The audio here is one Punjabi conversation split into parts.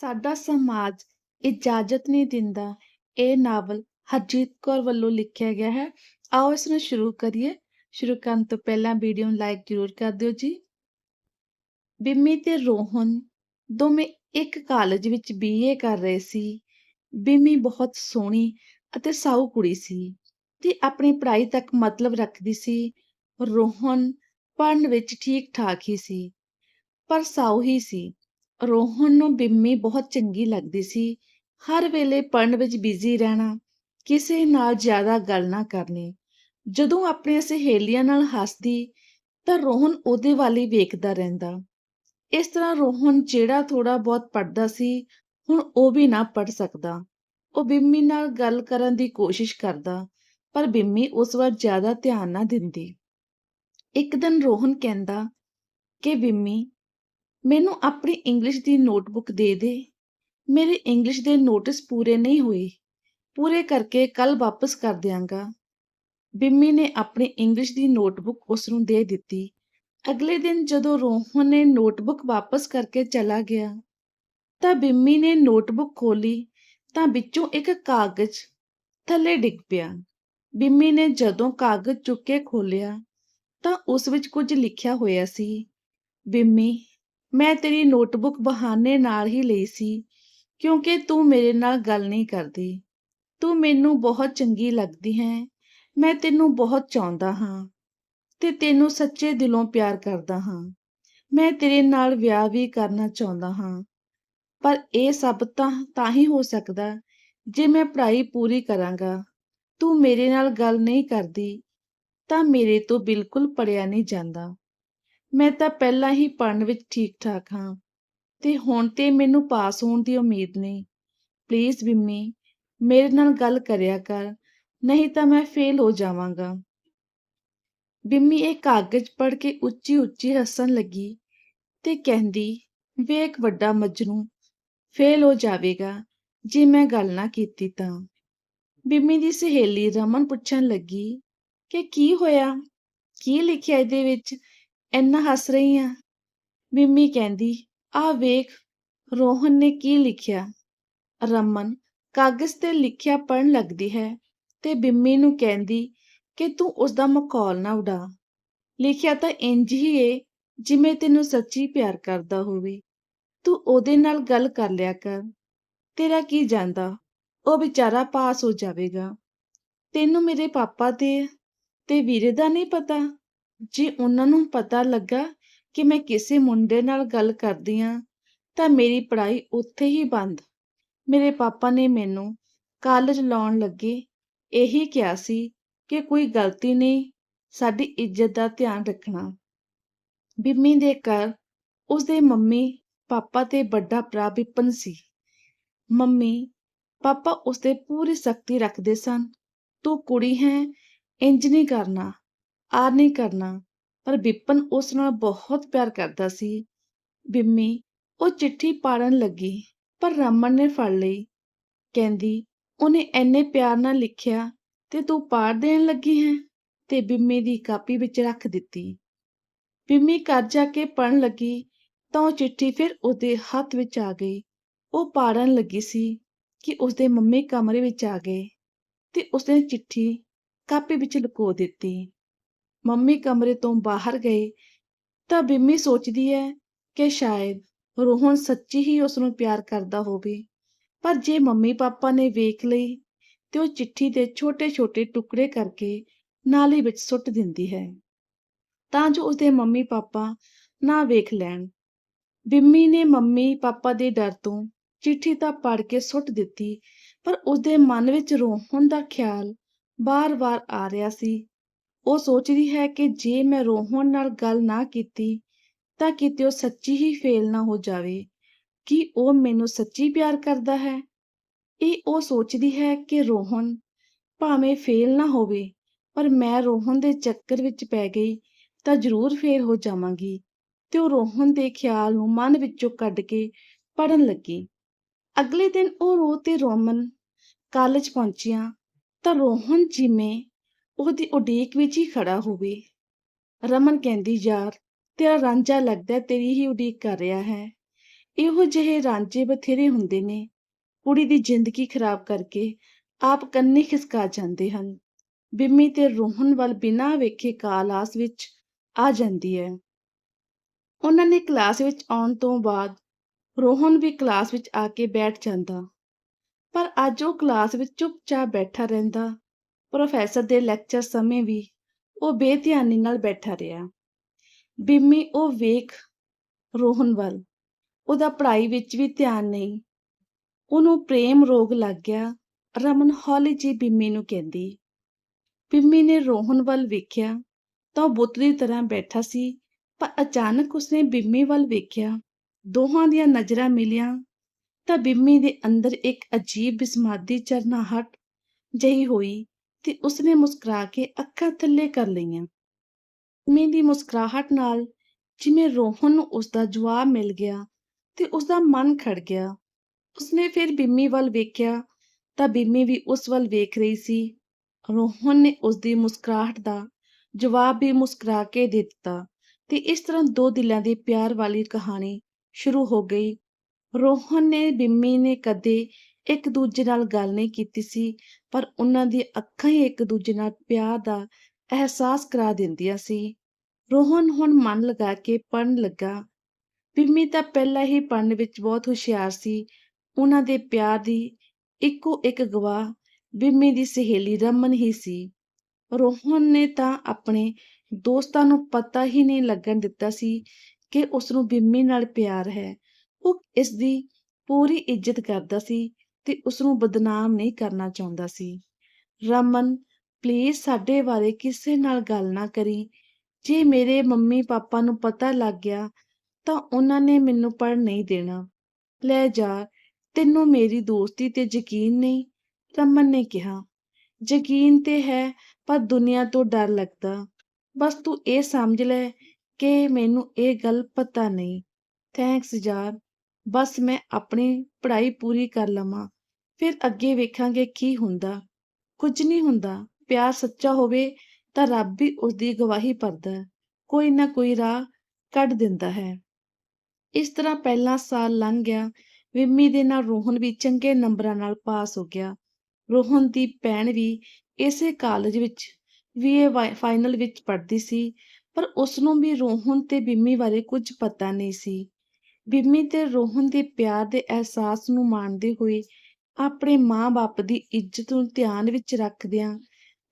ਸਾਡਾ ਸਮਾਜ ਇਜਾਜ਼ਤ ਨਹੀਂ ਦਿੰਦਾ। ਇਹ ਨਾਵਲ ਹਰਜੀਤ ਕੌਰ ਵੱਲੋਂ ਲਿਖਿਆ ਗਿਆ ਹੈ। ਆਓ ਇਸ ਨੂੰ ਸ਼ੁਰੂ ਕਰੀਏ। ਸ਼ੁਰੂ ਕਰਨ ਤੋਂ ਪਹਿਲਾਂ ਵੀਡੀਓ ਨੂੰ ਲਾਈਕ ਜ਼ਰੂਰ ਕਰ ਦਿਓ ਜੀ। ਬਿੰਮੀ ਤੇ ਰੋਹਨ ਦੋਵੇਂ ਇੱਕ ਕਾਲਜ ਵਿੱਚ ਬੀਏ ਕਰ ਰਹੇ ਸੀ। ਬਿੰਮੀ ਬਹੁਤ ਸੋਹਣੀ ਅਤੇ ਸਾਊ ਕੁੜੀ ਸੀ ਤੇ ਆਪਣੀ ਪੜ੍ਹਾਈ ਤੱਕ ਮਤਲਬ ਰੱਖਦੀ ਸੀ। ਰੋਹਨ ਪੜ੍ਹਨ ਵਿੱਚ ਠੀਕ ਠਾਕ ਹੀ ਸੀ, ਪਰ ਸਾਊ ਹੀ ਸੀ। ਰੋਹਨ ਨੂੰ ਬਿੰਮੀ ਬਹੁਤ ਚੰਗੀ ਲੱਗਦੀ ਸੀ। ਹਰ ਵੇਲੇ ਪੜ੍ਹਨ ਵਿੱਚ ਬਿਜ਼ੀ ਰਹਿਣਾ, ਕਿਸੇ ਨਾਲ ਜ਼ਿਆਦਾ ਗੱਲ ਨਾ ਕਰਨੀ। ਜਦੋਂ ਆਪਣੀਆਂ ਸਹੇਲੀਆਂ ਨਾਲ ਹੱਸਦੀ, ਤਾਂ ਰੋਹਨ ਉਹਦੇ ਵੱਲ ਹੀ ਵੇਖਦਾ ਰਹਿੰਦਾ। ਇਸ ਤਰ੍ਹਾਂ ਰੋਹਨ ਜਿਹੜਾ ਥੋੜਾ ਬਹੁਤ ਪੜ੍ਹਦਾ ਸੀ, ਹੁਣ ਉਹ ਵੀ ਨਾ ਪੜ੍ਹ ਸਕਦਾ। ਉਹ ਬਿੰਮੀ ਨਾਲ ਗੱਲ ਕਰਨ ਦੀ ਕੋਸ਼ਿਸ਼ ਕਰਦਾ, ਪਰ ਬਿੰਮੀ ਉਸ ਵੱਲ ਜ਼ਿਆਦਾ ਧਿਆਨ ਨਾ ਦਿੰਦੀ। ਇੱਕ ਦਿਨ ਰੋਹਨ ਕਹਿੰਦਾ ਕਿ, ਬਿੰਮੀ ਮੈਨੂੰ ਆਪਣੀ ਇੰਗਲਿਸ਼ ਦੀ ਨੋਟਬੁੱਕ ਦੇ ਦੇ। ਮੇਰੇ ਇੰਗਲਿਸ਼ ਦੇ ਨੋਟਿਸ ਪੂਰੇ ਨਹੀਂ ਹੋਏ। ਪੂਰੇ ਕਰਕੇ ਕੱਲ ਵਾਪਸ ਕਰ ਦਿਆਂਗਾ। ਬਿੰਮੀ ਨੇ ਆਪਣੀ ਇੰਗਲਿਸ਼ ਦੀ ਨੋਟਬੁੱਕ ਉਸ ਨੂੰ ਦੇ ਦਿੱਤੀ। ਅਗਲੇ ਦਿਨ ਜਦੋਂ ਰੋਹਨ ਨੇ ਨੋਟਬੁੱਕ ਵਾਪਸ ਕਰਕੇ ਚਲਾ ਗਿਆ, ਤਾਂ ਬਿੰਮੀ ਨੇ ਨੋਟਬੁੱਕ ਖੋਲੀ ਤਾਂ ਵਿੱਚੋਂ ਇੱਕ ਕਾਗਜ਼ ਥੱਲੇ ਡਿੱਗ ਪਿਆ। ਬਿੰਮੀ ਨੇ ਜਦੋਂ ਕਾਗਜ਼ ਚੁੱਕ ਕੇ ਖੋਲਿਆ ਤਾਂ ਉਸ ਵਿੱਚ ਕੁਝ ਲਿਖਿਆ ਹੋਇਆ ਸੀ, ਬਿੰਮੀ ਮੈਂ ਤੇਰੀ ਨੋਟਬੁੱਕ ਬਹਾਨੇ ਨਾਲ ਹੀ ਲਈ ਸੀ, ਕਿਉਂਕਿ ਤੂੰ ਮੇਰੇ ਨਾਲ ਗੱਲ ਨਹੀਂ ਕਰਦੀ। ਤੂੰ ਮੈਨੂੰ ਬਹੁਤ ਚੰਗੀ ਲੱਗਦੀ ਹੈ। ਮੈਂ ਤੈਨੂੰ ਬਹੁਤ ਚਾਹੁੰਦਾ ਹਾਂ ਤੇ ਤੈਨੂੰ ਸੱਚੇ ਦਿਲੋਂ ਪਿਆਰ ਕਰਦਾ ਹਾਂ। ਮੈਂ ਤੇਰੇ ਨਾਲ ਵਿਆਹ ਵੀ ਕਰਨਾ ਚਾਹੁੰਦਾ ਹਾਂ, ਪਰ ਇਹ ਸਭ ਤਾਂ ਤਾਂ ਹੀ ਹੋ ਸਕਦਾ ਜੇ ਮੈਂ ਪੜ੍ਹਾਈ ਪੂਰੀ ਕਰਾਂਗਾ। ਤੂੰ ਮੇਰੇ ਨਾਲ ਗੱਲ ਨਹੀਂ ਕਰਦੀ, ਤਾਂ ਮੇਰੇ ਤੋਂ ਬਿਲਕੁਲ ਪੜਿਆ ਨਹੀਂ ਜਾਂਦਾ। ਮੈਂ ਤਾਂ ਪਹਿਲਾਂ ਹੀ ਪੜ੍ਹਨ ਵਿੱਚ ਠੀਕ ਠਾਕ ਹਾਂ ਤੇ ਹੁਣ ਤੇ ਮੈਨੂੰ ਪਾਸ ਹੋਣ ਦੀ ਉਮੀਦ ਨਹੀਂ। ਪਲੀਜ਼ ਬਿੰਮੀ, ਮੇਰੇ ਨਾਲ ਗੱਲ ਕਰਿਆ ਕਰ, ਨਹੀਂ ਤਾਂ ਮੈਂ ਫੇਲ ਹੋ ਜਾਵਾਂਗਾ। ਬਿੰਮੀ ਇਹ ਕਾਗਜ਼ ਪੜ੍ਹ ਕੇ ਉੱਚੀ ਉੱਚੀ ਹੱਸਣ ਲੱਗੀ ਤੇ ਕਹਿੰਦੀ, ਵੇਖ ਵੱਡਾ ਮਜਨੂ ਫੇਲ ਹੋ ਜਾਵੇਗਾ, ਜੇ ਮੈਂ ਗੱਲ ਨਾ ਕੀਤੀ ਤਾਂ। ਬਿੰਮੀ ਦੀ ਸਹੇਲੀ ਰਮਨ ਪੁੱਛਣ ਲੱਗੀ, ਕਿ ਕੀ ਹੋਇਆ? ਕੀ ਲਿਖਿਆ ਇਹਦੇ ਵਿੱਚ? ਇੰਨਾ ਹੱਸ ਰਹੀ ਆ। ਬਿੰਮੀ ਕਹਿੰਦੀ ਆ ਵੇਖ, ਰੋਹਨ ਨੇ ਕੀ ਲਿਖਿਆ? ਰਮਨ, ਕਾਗਜ਼ ਤੇ ਲਿਖਿਆ ਪੜਨ ਲੱਗਦੀ ਹੈ। ਤੇ ਬਿੰਮੀ ਨੂੰ ਕਹਿੰਦੀ, ਕਿ ਤੂੰ ਉਸ ਦਾ ਮਖੌਲ ਨਾ ਉਡਾ। ਲਿਖਿਆ ਤਾਂ ਇੰਜ ਹੀ ਏ, ਜਿਵੇਂ ਤੈਨੂੰ ਸੱਚੀ ਪਿਆਰ ਕਰਦਾ ਹੋਵੇ। ਤੂੰ ਉਹਦੇ ਨਾਲ ਗੱਲ ਕਰ ਲਿਆ ਕਰ। ਤੇਰਾ ਕੀ ਜਾਂਦਾ? ਉਹ ਵਿਚਾਰਾ ਪਾਸ ਹੋ ਜਾਵੇਗਾ। ਤੈਨੂੰ ਮੇਰੇ ਪਾਪਾ ਦੇ ਤੇ ਵੀਰੇ ਦਾ ਨਹੀਂ ਪਤਾ? ਜੇ ਉਹਨਾਂ ਨੂੰ ਪਤਾ ਲੱਗਾ ਕਿ ਮੈਂ ਕਿਸੇ ਮੁੰਡੇ ਨਾਲ ਗੱਲ ਕਰਦੀ ਆ, ਤਾਂ ਮੇਰੀ ਪੜ੍ਹਾਈ ਉੱਥੇ ਹੀ ਬੰਦ। ਮੇਰੇ ਪਾਪਾ ਨੇ ਮੈਨੂੰ ਕਾਲਜ ਲਾਉਣ ਲੱਗੇ, ਇਹੀ ਕਿਹਾ ਸੀ ਕਿ ਕੋਈ ਗਲਤੀ ਨਹੀਂ, ਸਾਡੀ ਇੱਜ਼ਤ ਦਾ ਧਿਆਨ ਰੱਖਣਾ। ਬਿੰਮੀ ਦੇ ਘਰ ਉਸਦੇ ਮੰਮੀ, ਪਾਪਾ ਤੇ ਵੱਡਾ ਭਰਾ ਵਿਪਨ ਸੀ। ਮੰਮੀ, ਪਾਪਾ ਉਸਤੇ ਪੂਰੀ ਸਖਤੀ ਰੱਖਦੇ ਸਨ, ਤੂੰ ਕੁੜੀ ਹੈ ਇੰਜ ਨਹੀਂ ਕਰਨਾ। ਆਰ ਨਹੀਂ ਕਰਨਾ। ਪਰ ਵਿਪਨ ਉਸ ਨਾਲ ਬਹੁਤ ਪਿਆਰ ਕਰਦਾ ਸੀ। ਬਿੰਮੀ, ਉਹ ਚਿੱਠੀ ਪਾੜਨ ਲੱਗੀ, ਪਰ ਰਾਮਨ ਨੇ ਫੜ ਲਈ। ਕਹਿੰਦੀ, ਉਹਨੇ ਐਨੇ ਪਿਆਰ ਨਾਲ ਲਿਖਿਆ, ਤੇ ਤੂੰ ਪਾੜ ਦੇਣ ਲੱਗੀ ਹੈ? ਤੇ ਬਿੰਮੀ ਦੀ ਕਾਪੀ ਵਿੱਚ ਰੱਖ ਦਿੱਤੀ। ਬਿੰਮੀ ਘਰ ਜਾ ਕੇ ਪੜਨ ਲੱਗੀ, ਤਾਂ ਉਹ ਚਿੱਠੀ ਫਿਰ ਉਹਦੇ ਹੱਥ ਵਿੱਚ ਆ ਗਈ। ਉਹ ਪਾੜਨ ਲੱਗੀ ਸੀ ਕਿ ਉਸਦੇ ਮੰਮੀ ਕਮਰੇ ਵਿੱਚ ਆ ਗਏ, ਤੇ ਉਸਨੇ ਚਿੱਠੀ ਕਾਪੀ ਵਿੱਚ ਲੁਕੋ ਦਿੱਤੀ। ਮੰਮੀ ਕਮਰੇ ਤੋਂ ਬਾਹਰ ਗਏ ਤਾਂ ਬਿੰਮੀ ਸੋਚਦੀ ਹੈ ਕਿ ਸ਼ਾਇਦ ਰੋਹਨ ਸੱਚੀ ਹੀ ਉਸ ਨੂੰ ਪਿਆਰ ਕਰਦਾ ਹੋਵੇ। ਪਰ ਜੇ ਮੰਮੀ ਪਾਪਾ ਨੇ ਵੇਖ ਲਈ ਤੇ ਉਹ ਚਿੱਠੀ ਦੇ ਛੋਟੇ-ਛੋਟੇ ਟੁਕੜੇ ਕਰਕੇ ਨਾਲੀ ਵਿੱਚ ਸੁੱਟ ਦਿੰਦੀ ਹੈ, ਤਾਂ ਜੋ ਉਸਦੇ ਮੰਮੀ ਪਾਪਾ ਨਾ ਵੇਖ ਲੈਣ। ਬਿੰਮੀ ਨੇ ਮੰਮੀ ਪਾਪਾ ਦੇ ਡਰ ਤੋਂ ਚਿੱਠੀ ਤਾਂ ਪੜ੍ਹ ਕੇ ਸੁੱਟ ਦਿੱਤੀ, ਪਰ ਉਸਦੇ ਮਨ ਵਿੱਚ ਰੋਹਣ ਦਾ ਖਿਆਲ ਬਾਰ-ਬਾਰ ਆ ਰਿਹਾ ਸੀ ਉਹ ਸੋਚਦੀ ਹੈ ਕਿ ਜੇ ਮੈਂ ਰੋਹਨ ਨਾਲ ਗੱਲ ਨਾ ਕੀਤੀ, ਤਾਂ ਕਿਤੇ ਉਹ ਸੱਚੀ ਹੀ ਫੇਲ ਨਾ ਹੋ ਜਾਵੇ। ਕਿ ਉਹ ਮੈਨੂੰ ਸੱਚੀ ਪਿਆਰ ਕਰਦਾ ਹੈ? ਇਹ ਉਹ ਸੋਚਦੀ ਹੈ ਕਿ ਰੋਹਨ ਭਾਵੇਂ ਫੇਲ ਨਾ ਹੋਵੇ, ਪਰ ਮੈਂ ਰੋਹਨ ਦੇ ਚੱਕਰ ਵਿੱਚ ਪੈ ਗਈ ਤਾਂ ਜ਼ਰੂਰ ਫੇਲ ਹੋ ਜਾਵਾਂਗੀ ਤੇ ਉਹ ਰੋਹਨ ਦੇ ਖਿਆਲ ਨੂੰ ਮਨ ਵਿੱਚੋਂ ਕੱਢ ਕੇ ਪੜਨ ਲੱਗੀ। ਅਗਲੇ ਦਿਨ ਉਹ ਰੋ ਤੇ ਰੋਮਨ ਕਾਲਜ ਪਹੁੰਚੀਆਂ ਤਾਂ ਰੋਹਨ ਜਿਵੇਂ ਉਹਦੀ ਉਡੀਕ ਵਿੱਚ ਹੀ ਖੜਾ ਹੋਵੇ। ਰਮਨ ਕਹਿੰਦੀ, ਯਾਰ, ਤੇਰਾ ਰਾਂਝਾ ਲੱਗਦਾ ਤੇਰੀ ਹੀ ਉਡੀਕ ਕਰ ਰਿਹਾ ਹੈ। ਇਹੋ ਜਿਹੇ ਰਾਂਝੇ ਬਥੇਰੇ ਹੁੰਦੇ ਨੇ। ਕੁੜੀ ਦੀ ਜ਼ਿੰਦਗੀ ਖਰਾਬ ਕਰਕੇ ਆਪ ਕੰਨੀ ਖਿਸਕਾ ਜਾਂਦੇ ਹਨ। ਬਿੰਮੀ ਤੇ ਰੋਹਨ ਵੱਲ ਬਿਨਾਂ ਵੇਖੇ ਕਾਲਾਸ ਵਿੱਚ ਆ ਜਾਂਦੀ ਹੈ। ਉਹਨਾਂ ਨੇ ਕਲਾਸ ਵਿੱਚ ਆਉਣ ਤੋਂ ਬਾਅਦ ਰੋਹਨ ਵੀ ਕਲਾਸ ਵਿੱਚ ਆ ਕੇ ਬੈਠ ਜਾਂਦਾ। ਪਰ ਅੱਜ ਉਹ ਕਲਾਸ ਵਿੱਚ ਚੁੱਪਚਾਪ ਬੈਠਾ ਰਹਿੰਦਾ। ਪ੍ਰੋਫੈਸਰ ਦੇ ਲੈਕਚਰ ਸਮੇਂ ਵੀ ਉਹ ਬੇਧਿਆਨੀ ਨਾਲ ਬੈਠਾ ਰਿਹਾ। ਬਿੰਮੀ ਉਹ ਵੇਖ ਰੋਹਨ ਵੱਲ, ਉਹਦਾ ਪੜ੍ਹਾਈ ਵਿੱਚ ਵੀ ਧਿਆਨ ਨਹੀਂ। ਉਹਨੂੰ ਪ੍ਰੇਮ ਰੋਗ ਲੱਗ ਗਿਆ, ਰਮਨ ਹੌਲੀ ਜੀ ਬਿੰਮੀ ਨੂੰ ਕਹਿੰਦੀ। ਬਿੰਮੀ ਨੇ ਰੋਹਨ ਵੱਲ ਵੇਖਿਆ ਤਾਂ ਉਹ ਬੁੱਤ ਦੀ ਤਰ੍ਹਾਂ ਬੈਠਾ ਸੀ, ਪਰ ਅਚਾਨਕ ਉਸਨੇ ਬਿੰਮੀ ਵੱਲ ਵੇਖਿਆ, ਦੋਹਾਂ ਦੀਆਂ ਨਜ਼ਰਾਂ ਮਿਲੀਆਂ ਤਾਂ ਬਿੰਮੀ ਦੇ ਅੰਦਰ ਇੱਕ ਅਜੀਬ ਬਿਸਮਾਦੀ ਚਰਨਾਹਟ ਜਹੀ ਹੋਈ ਤੇ ਉਸਨੇ ਮੁਸਕਰਾ ਕੇ ਅੱਖਾਂ ਥੱਲੇ ਕਰ ਲਈਆਂ। ਬਿੰਮੀ ਦੀ ਮੁਸਕਰਾਹਟ ਨਾਲ ਜਿਵੇਂ ਰੋਹਨ ਨੂੰ ਉਸਦਾ ਜਵਾਬ ਮਿਲ ਗਿਆ ਤੇ ਉਸਦਾ ਮਨ ਖੜ ਗਿਆ। ਉਸਨੇ ਫਿਰ ਬਿੰਮੀ ਵੱਲ ਵੇਖਿਆ ਤਾਂ ਬਿੰਮੀ ਵੀ ਉਸ ਵੱਲ ਵੇਖ ਰਹੀ ਸੀ। ਰੋਹਨ ਨੇ ਉਸਦੀ ਮੁਸਕਰਾਹਟ ਦਾ ਜਵਾਬ ਵੀ ਮੁਸਕਰਾ ਕੇ ਦੇ ਦਿੱਤਾ ਤੇ ਇਸ ਤਰ੍ਹਾਂ ਦੋ ਦਿਲਾਂ ਦੇ ਪਿਆਰ ਵਾਲੀ ਕਹਾਣੀ ਸ਼ੁਰੂ ਹੋ ਗਈ। ਰੋਹਨ ਨੇ ਬਿੰਮੀ ਨੇ ਕਦੇ ਇੱਕ ਦੂਜੇ ਨਾਲ ਗੱਲ ਨਹੀਂ ਕੀਤੀ ਸੀ, ਪਰ ਉਹਨਾਂ ਦੀ ਅੱਖਾਂ ਹੀ ਇੱਕ ਦੂਜੇ ਨਾਲ ਪਿਆਰ ਦਾ ਅਹਿਸਾਸ ਕਰਾ ਦਿੰਦੀਆਂ ਸੀ। ਰੋਹਨ ਹੁਣ ਮਨ ਲਗਾ ਕੇ ਪੜਨ ਲੱਗਾ। ਬਿੰਮੀ ਤਾਂ ਪਹਿਲਾਂ ਹੀ ਪੜਨ ਵਿੱਚ ਬਹੁਤ ਹੁਸ਼ਿਆਰ ਸੀ। ਉਹਨਾਂ ਦੇ ਪਿਆਰ ਦੀ ਇੱਕੋ ਇੱਕ ਗਵਾਹ ਬਿੰਮੀ ਦੀ ਸਹੇਲੀ ਰਮਨ ਹੀ ਸੀ। ਰੋਹਨ ਨੇ ਤਾਂ ਆਪਣੇ ਦੋਸਤਾਂ ਨੂੰ ਪਤਾ ਹੀ ਨਹੀਂ ਲੱਗਣ ਦਿੱਤਾ ਸੀ ਕਿ ਉਸ ਨੂੰ ਬਿੰਮੀ ਨਾਲ ਪਿਆਰ ਹੈ। ਉਹ ਇਸ ਦੀ ਪੂਰੀ ਇੱਜ਼ਤ ਕਰਦਾ ਸੀ। ਤੇ ਉਸ ਨੂੰ ਬਦਨਾਮ ਨਹੀਂ ਕਰਨਾ ਚਾਹੁੰਦਾ ਸੀ। ਰਮਨ ਪਲੀਜ਼ ਸਾਡੇ ਬਾਰੇ ਕਿਸੇ ਨਾਲ ਗੱਲ ਨਾ ਕਰੀ। ਜੇ ਮੇਰੇ ਮੰਮੀ ਪਾਪਾ ਨੂੰ ਪਤਾ ਲੱਗ ਗਿਆ, ਤਾਂ ਉਹਨਾਂ ਨੇ ਮੈਨੂੰ ਪੜ ਨਹੀਂ ਦੇਣਾ। ਲੈ ਜਾ, ਤੈਨੂੰ ਮੇਰੀ ਦੋਸਤੀ ਤੇ ਯਕੀਨ ਨਹੀਂ, ਰਮਨ ਨੇ ਕਿਹਾ। ਯਕੀਨ ਤੇ ਹੈ, ਪਰ ਦੁਨੀਆ ਤੋਂ ਡਰ ਲੱਗਦਾ। ਬਸ ਤੂੰ ਇਹ ਸਮਝ ਲੈ ਕਿ ਮੈਨੂੰ ਇਹ ਗੱਲ ਪਤਾ ਨਹੀਂ। ਥੈਂਕਸ ਯਾਰ। ਬਸ ਮੈਂ ਆਪਣੀ ਪੜ੍ਹਾਈ ਪੂਰੀ ਕਰ ਲਵਾਂ। ਫਿਰ ਅੱਗੇ ਵੇਖਾਂਗੇ ਕੀ ਹੁੰਦਾ। ਕੁਝ ਨਹੀਂ ਹੁੰਦਾ। ਪਿਆਰ ਸੱਚਾ ਹੋਵੇ ਤਾਂ ਰੱਬ ਵੀ ਉਸ ਦੀ ਗਵਾਹੀ ਭਰਦਾ ਕੋਈ ਨਾ ਕੋਈ ਰਾਹ ਕੱਢ ਦਿੰਦਾ ਹੈ। ਇਸ ਤਰ੍ਹਾਂ ਪਹਿਲਾ ਸਾਲ ਲੰਘ ਗਿਆ। ਵਿੰਮੀ ਦੇ ਨਾਲ ਰੋਹਨ ਵੀ ਚੰਗੇ ਨੰਬਰਾਂ ਨਾਲ ਪਾਸ ਹੋ ਗਿਆ। ਰੋਹਨ ਦੀ ਭੈਣ ਵੀ ਇਸੇ ਕਾਲਜ ਵਿੱਚ ਵੀਏ ਫਾਈਨਲ ਵਿੱਚ ਪੜ੍ਹਦੀ ਸੀ। ਪਰ ਉਸ ਨੂੰ ਵੀ ਰੋਹਨ ਤੇ ਬਿੰਮੀ ਬਾਰੇ ਕੁਝ ਪਤਾ ਨਹੀਂ ਸੀ। ਬਿੰਮੀ ਤੇ ਰੋਹਨ ਦੇ ਪਿਆਰ ਦੇ ਅਹਿਸਾਸ ਨੂੰ ਮਾਣਦੇ ਹੋਏ ਆਪਣੇ ਮਾਂ-ਬਾਪ ਦੀ ਇੱਜ਼ਤ ਨੂੰ ਧਿਆਨ ਵਿੱਚ ਰੱਖਦਿਆਂ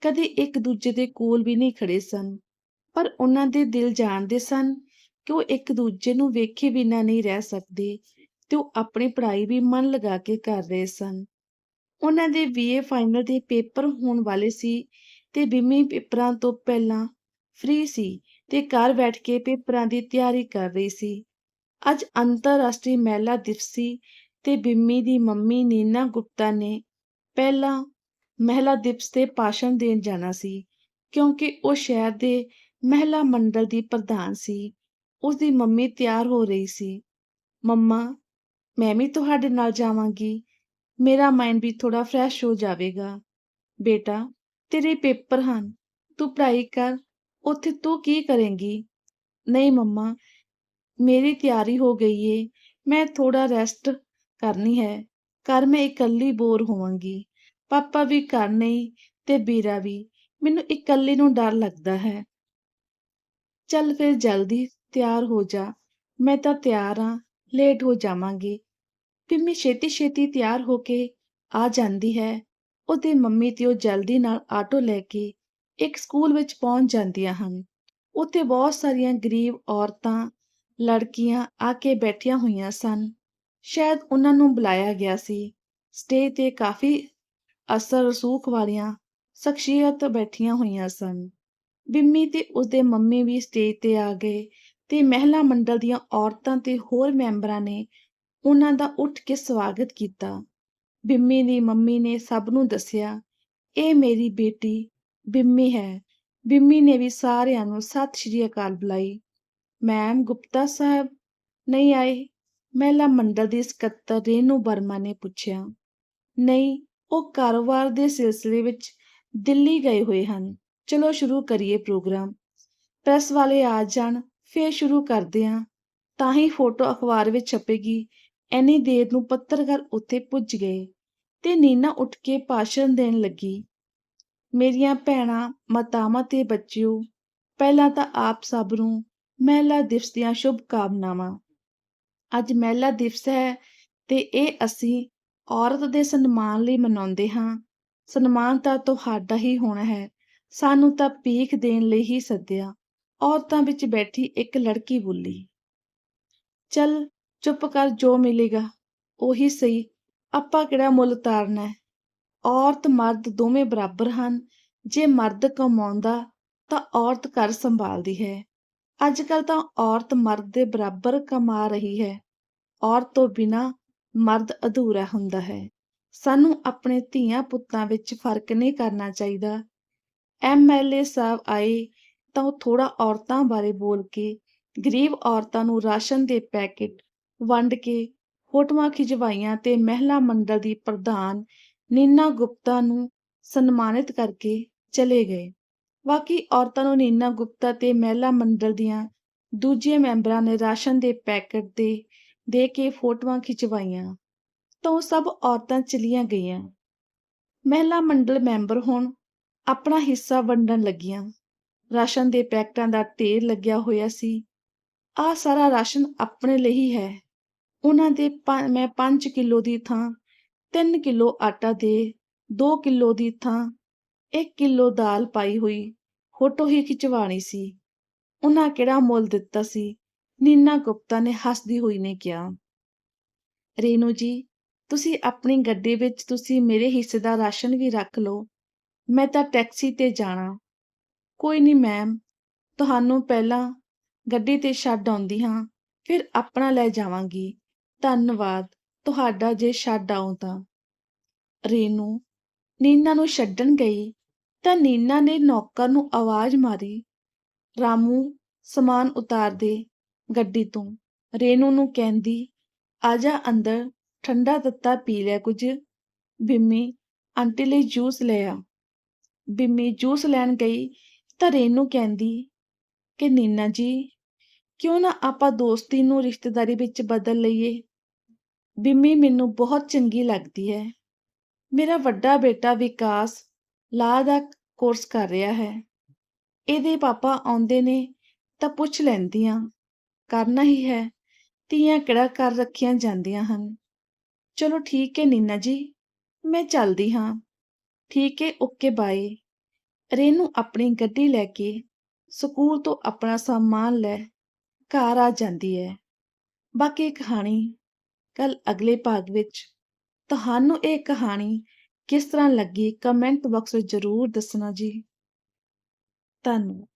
ਕਦੇ ਇੱਕ ਦੂਜੇ ਦੇ ਕੋਲ ਵੀ ਨਹੀਂ ਖੜੇ ਸਨ, ਪਰ ਉਹਨਾਂ ਦੇ ਦਿਲ ਜਾਣਦੇ ਸਨ ਕਿ ਉਹ ਇੱਕ ਦੂਜੇ ਨੂੰ ਵੇਖੇ ਬਿਨਾਂ ਨਹੀਂ ਰਹਿ ਸਕਦੇ ਤੇ ਉਹ ਆਪਣੀ ਪੜ੍ਹਾਈ ਵੀ ਮਨ ਲਗਾ ਕੇ ਕਰ ਰਹੇ ਸਨ। ਉਹਨਾਂ ਦੇ ਬੀਏ ਫਾਈਨਲ ਦੇ ਪੇਪਰ ਹੋਣ ਵਾਲੇ ਸੀ ਤੇ ਬਿੰਮੀ ਪੇਪਰਾਂ ਤੋਂ ਪਹਿਲਾਂ ਫ੍ਰੀ ਸੀ ਤੇ ਘਰ ਬੈਠ ਕੇ ਪੇਪਰਾਂ ਦੀ ਤਿਆਰੀ ਕਰ ਰਹੀ ਸੀ। ਅੱਜ ਅੰਤਰਰਾਸ਼ਟਰੀ ਮਹਿਲਾ ਦਿਵਸ ਸੀ ਤੇ ਬਿੰਮੀ ਦੀ ਮੰਮੀ ਨੀਨਾ ਗੁਪਤਾ ਨੇ ਪਹਿਲਾਂ ਮਹਿਲਾ ਦਿਵਸ ਤੇ ਭਾਸ਼ਣ ਦੇਣ ਜਾਣਾ ਸੀ, ਕਿਉਂਕਿ ਉਹ ਸ਼ਹਿਰ ਦੇ ਮਹਿਲਾ ਮੰਡਲ ਦੀ ਪ੍ਰਧਾਨ ਸੀ। ਉਸ ਦੀ ਮੰਮੀ ਤਿਆਰ ਹੋ ਰਹੀ ਸੀ। ਮੰਮਾ, ਮੈਂ ਵੀ ਤੁਹਾਡੇ ਨਾਲ ਜਾਵਾਂਗੀ। ਮੇਰਾ ਮਾਈਂਡ ਵੀ ਥੋੜਾ ਫਰੈਸ਼ ਹੋ ਜਾਵੇਗਾ। ਬੇਟਾ, ਤੇਰੇ ਪੇਪਰ ਹਨ। ਤੂੰ ਪੜ੍ਹਾਈ ਕਰ। ਉੱਥੇ ਤੂੰ ਕੀ ਕਰੇਂਗੀ? ਨਹੀਂ ਮੰਮਾ ਮੇਰੀ ਤਿਆਰੀ ਹੋ ਗਈ ਏ, ਮੈਂ ਥੋੜਾ ਰੈਸਟ ਕਰਨੀ ਹੈ, ਘਰ ਮੈਂ ਇਕੱਲੀ ਬੋਰ ਹੋਵਾਂਗੀ, ਪਾਪਾ ਵੀ ਘਰ ਨਹੀਂ ਤੇ ਵੀਰਾ ਵੀ, ਮੈਨੂੰ ਇਕੱਲੀ ਨੂੰ ਡਰ ਲੱਗਦਾ ਹੈ। ਚੱਲ ਫਿਰ ਜਲਦੀ ਤਿਆਰ ਹੋ ਜਾ, ਮੈਂ ਤਾਂ ਤਿਆਰ ਹਾਂ ਲੇਟ ਹੋ ਜਾਵਾਂਗੀ। ਪਿੰਮੀ ਛੇਤੀ ਛੇਤੀ ਤਿਆਰ ਹੋ ਕੇ ਆ ਜਾਂਦੀ ਹੈ, ਉਹਦੇ ਮੰਮੀ ਤੇ ਉਹ ਜਲਦੀ ਨਾਲ ਆਟੋ ਲੈ ਕੇ ਇੱਕ ਸਕੂਲ ਵਿੱਚ ਪਹੁੰਚ ਜਾਂਦੀਆਂ ਹਨ। ਉੱਥੇ ਬਹੁਤ ਸਾਰੀਆਂ ਗਰੀਬ ਔਰਤਾਂ ਲੜਕੀਆਂ ਆ ਕੇ ਬੈਠੀਆਂ ਹੋਈਆਂ ਸਨ। ਸ਼ਾਇਦ ਉਹਨਾਂ ਨੂੰ ਬੁਲਾਇਆ ਗਿਆ ਸੀ। ਸਟੇਜ ਤੇ ਕਾਫੀ ਅਸਰ ਰਸੂਖ ਵਾਲੀਆਂ ਸ਼ਖਸੀਅਤ ਬੈਠੀਆਂ ਹੋਈਆਂ ਸਨ। ਬਿੰਮੀ ਤੇ ਉਸਦੇ ਮੰਮੀ ਵੀ ਸਟੇਜ ਤੇ ਆ ਗਏ ਤੇ ਮਹਿਲਾ ਮੰਡਲ ਦੀਆਂ ਔਰਤਾਂ ਤੇ ਹੋਰ ਮੈਂਬਰਾਂ ਨੇ ਉਹਨਾਂ ਦਾ ਉੱਠ ਕੇ ਸਵਾਗਤ ਕੀਤਾ। ਬਿੰਮੀ ਦੀ ਮੰਮੀ ਨੇ ਸਭ ਨੂੰ ਦੱਸਿਆ, ਇਹ ਮੇਰੀ ਬੇਟੀ ਬਿੰਮੀ ਹੈ। ਬਿੰਮੀ ਨੇ ਵੀ ਸਾਰਿਆਂ ਨੂੰ ਸਤਿ ਸ਼੍ਰੀ ਅਕਾਲ ਬੁਲਾਈ। ਮੈਮ ਗੁਪਤਾ ਸਾਹਿਬ ਨਹੀਂ ਆਏ। ਮਹਿਲਾ ਮੰਡਲ ਦੀ ਸਕੱਤਰ ਰੇਨੂ ਵਰਮਾ ਨੇ ਪੁੱਛਿਆ। ਨਹੀਂ, ਉਹ ਕਾਰੋਬਾਰ ਦੇ ਸਿਲਸਿਲੇ ਵਿੱਚ ਦਿੱਲੀ ਗਏ ਹੋਏ ਹਨ। ਚਲੋ ਸ਼ੁਰੂ ਕਰੀਏ ਪ੍ਰੋਗਰਾਮ। ਪ੍ਰੈਸ ਵਾਲੇ ਆ ਜਾਣ, ਫੇਰ ਸ਼ੁਰੂ ਕਰਦੇ ਹਾਂ। ਤਾਂ ਹੀ ਫੋਟੋ ਅਖਬਾਰ ਵਿੱਚ ਛਪੇਗੀ। ਐਨੀ ਦੇਰ ਨੂੰ ਪੱਤਰਕਾਰ ਉੱਥੇ ਪੁੱਜ ਗਏ ਤੇ ਨੀਨਾ ਉੱਠ ਕੇ ਭਾਸ਼ਣ ਦੇਣ ਲੱਗੀ। ਮੇਰੀਆਂ ਭੈਣਾਂ, ਮਾਤਾਵਾਂ ਤੇ ਬੱਚਿਓ, ਪਹਿਲਾਂ ਤਾਂ ਆਪ ਸਭ ਨੂੰ ਮਹਿਲਾ ਦਿਵਸ ਦੀਆਂ ਸ਼ੁਭ ਕਾਮਨਾਵਾਂ। ਅੱਜ ਮਹਿਲਾ ਦਿਵਸ ਹੈ ਤੇ ਇਹ ਅਸੀਂ ਔਰਤ ਦੇ ਸਨਮਾਨ ਲਈ ਮਨਾਉਂਦੇ ਹਾਂ। ਸਨਮਾਨ ਤਾਂ ਤੁਹਾਡਾ ਹੀ ਹੋਣਾ ਹੈ। ਸਾਨੂੰ ਤਾਂ ਭੀਖ ਦੇਣ ਲਈ ਹੀ ਸੱਦਿਆ। ਔਰਤਾਂ ਵਿੱਚ ਬੈਠੀ ਇੱਕ ਲੜਕੀ ਬੋਲੀ, ਚੱਲ ਚੁੱਪ ਕਰ ਜੋ ਮਿਲੇਗਾ, ਉਹੀ ਸਹੀ। ਆਪਾਂ ਕਿਹੜਾ ਮੁੱਲ ਤਾਰਨਾ ਹੈ? ਔਰਤ, ਮਰਦ ਦੋਵੇਂ ਬਰਾਬਰ ਹਨ। ਜੇ ਮਰਦ ਕਮਾਉਂਦਾ ਤਾਂ ਔਰਤ ਘਰ ਸੰਭਾਲਦੀ ਹੈ। ਅੱਜ ਕੱਲ ਤਾਂ ਔਰਤ ਮਰਦ ਦੇ ਬਰਾਬਰ ਕਮਾ ਰਹੀ ਹੈ। ਔਰਤ ਤੋਂ ਬਿਨਾ ਮਰਦ ਅਧੂਰਾ ਹੁੰਦਾ ਹੈ। ਸਾਨੂੰ ਆਪਣੇ ਧੀਆਂ ਪੁੱਤਾਂ ਵਿੱਚ ਫ਼ਰਕ ਨਹੀਂ ਕਰਨਾ ਚਾਹੀਦਾ। ਐਮਐਲਏ ਸਾਹਿਬ ਆਏ ਤਾਂ ਉਹ ਥੋੜਾ ਔਰਤਾਂ ਬਾਰੇ ਬੋਲ ਕੇ, ਗਰੀਬ ਔਰਤਾਂ ਨੂੰ ਰਾਸ਼ਨ ਦੇ ਪੈਕੇਟ ਵੰਡ ਕੇ ਫੋਟੋਆਂ ਖਿਚਵਾਈਆਂ ਤੇ ਮਹਿਲਾ ਮੰਡਲ ਦੀ ਪ੍ਰਧਾਨ ਨੀਨਾ ਗੁਪਤਾ ਨੂੰ ਸਨਮਾਨਿਤ ਕਰਕੇ ਚਲੇ ਗਏ। ਬਾਕੀ ਔਰਤਾਂ ਨੂੰ ਨੀਨਾ ਗੁਪਤਾ ਤੇ ਮਹਿਲਾ ਮੰਡਲ ਦੀਆਂ ਦੂਜੇ ਮੈਂਬਰਾਂ ਨੇ ਰਾਸ਼ਨ ਦੇ ਪੈਕਟ ਦੇ ਦੇ ਕੇ ਫੋਟੋਆਂ ਖਿਚਵਾਈਆਂ ਤਾਂ ਉਹ ਸਭ ਔਰਤਾਂ ਚਲੀਆਂ ਗਈਆਂ। ਮਹਿਲਾ ਮੰਡਲ ਮੈਂਬਰ ਹੁਣ ਆਪਣਾ ਹਿੱਸਾ ਵੰਡਣ ਲੱਗੀਆਂ। ਰਾਸ਼ਨ ਦੇ ਪੈਕਟਾਂ ਦਾ ਢੇਰ ਲੱਗਿਆ ਹੋਇਆ ਸੀ। ਆਹ ਸਾਰਾ ਰਾਸ਼ਨ ਆਪਣੇ ਲਈ ਹੀ। ਹੈ ਉਹਨਾਂ ਦੇ ਮੈਂ 5 ਕਿਲੋ ਦੀ ਥਾਂ 3 ਕਿਲੋ ਆਟਾ ਦੇ 2 ਕਿਲੋ ਦੀ ਥਾਂ 1 ਕਿਲੋ ਦਾਲ ਪਾਈ ਹੋਈ। ਫੋਟੋ ਹੀ ਖਿਚਵਾਣੀ ਸੀ। ਉਹਨਾਂ ਕਿਹੜਾ ਮੁੱਲ ਦਿੱਤਾ ਸੀ? ਨੀਨਾ ਗੁਪਤਾ ਨੇ ਹੱਸਦੀ ਹੋਈ ਨੇ ਕਿਹਾ। ਰੇਨੂ ਜੀ, ਤੁਸੀਂ ਆਪਣੀ ਗੱਡੀ ਵਿੱਚ ਤੁਸੀਂ ਮੇਰੇ ਹਿੱਸੇ ਦਾ ਰਾਸ਼ਨ ਵੀ ਰੱਖ ਲਓ। ਮੈਂ ਤਾਂ ਟੈਕਸੀ ਤੇ ਜਾਣਾ। ਕੋਈ ਨਹੀਂ ਮੈਮ, ਤੁਹਾਨੂੰ ਪਹਿਲਾਂ ਗੱਡੀ ਤੇ ਛੱਡ ਆਉਂਦੀ ਹਾਂ, ਫਿਰ ਆਪਣਾ ਲੈ ਜਾਵਾਂਗੀ। ਧੰਨਵਾਦ, ਤੁਹਾਡਾ ਜੇ ਛੱਡ ਆਉਂ ਤਾਂ। ਰੇਨੂ, ਨੀਨਾ ਨੂੰ ਛੱਡਣ ਗਈ। ਤਾਂ ਨੀਨਾ ਨੇ ਨੌਕਰ ਨੂੰ ਆਵਾਜ਼ ਮਾਰੀ, ਰਾਮੂ, ਸਮਾਨ ਉਤਾਰ ਦੇ ਗੱਡੀ ਤੋਂ। ਰੇਨੂ ਨੂੰ ਕਹਿੰਦੀ ਆਜਾ ਅੰਦਰ, ਠੰਡਾ ਤੱਤਾ ਪੀ ਲਿਆ ਕੁਝ। ਬਿੰਮੀ, ਆਂਟੀ ਲਈ ਜੂਸ ਲੈ ਆ। ਬਿੰਮੀ ਜੂਸ ਲੈਣ ਗਈ ਤਾਂ ਰੇਨੂ ਕਹਿੰਦੀ, ਕਿ ਨੀਨਾ ਜੀ, ਕਿਉਂ ਨਾ ਆਪਾਂ ਦੋਸਤੀ ਨੂੰ ਰਿਸ਼ਤੇਦਾਰੀ ਵਿੱਚ ਬਦਲ ਲਈਏ? ਬਿੰਮੀ ਮੈਨੂੰ ਬਹੁਤ ਚੰਗੀ ਲੱਗਦੀ ਹੈ। ਮੇਰਾ ਵੱਡਾ ਬੇਟਾ ਵਿਕਾਸ ਲਾ ਦਾ ਕੋਰਸ ਕਰ ਰਿਹਾ ਹੈ। ਇਹਦੇ ਪਾਪਾ ਆਉਂਦੇ ਨੇ ਤਾਂ ਪੁੱਛ ਲੈਂਦੀਆਂ, ਕਰਨਾ ਹੀ ਹੈ, ਧੀਆਂ ਕਿਹੜਾ ਕਰ ਰੱਖੀਆਂ ਜਾਂਦੀਆਂ ਹਨ। ਚਲੋ ਠੀਕ ਹੈ ਨੀਨਾ ਜੀ, ਮੈਂ ਚੱਲਦੀ ਹਾਂ। ਠੀਕ ਹੈ ਓਕੇ ਬਾਏ ਰੇਨੂ ਆਪਣੀ ਗੱਡੀ ਲੈ ਕੇ ਸਕੂਲ ਤੋਂ ਆਪਣਾ ਸਾਮਾਨ ਲੈ ਘਰ ਆ ਜਾਂਦੀ ਹੈ। ਬਾਕੀ ਕਹਾਣੀ ਕੱਲ ਅਗਲੇ ਭਾਗ ਵਿੱਚ। ਤੁਹਾਨੂੰ ਇਹ ਕਹਾਣੀ ਕਿਸ ਤਰ੍ਹਾਂ ਲੱਗੀ? ਕਮੈਂਟ ਬਾਕਸ ਵਿੱਚ ਜ਼ਰੂਰ ਦੱਸਣਾ ਜੀ। ਧੰਨਵਾਦ।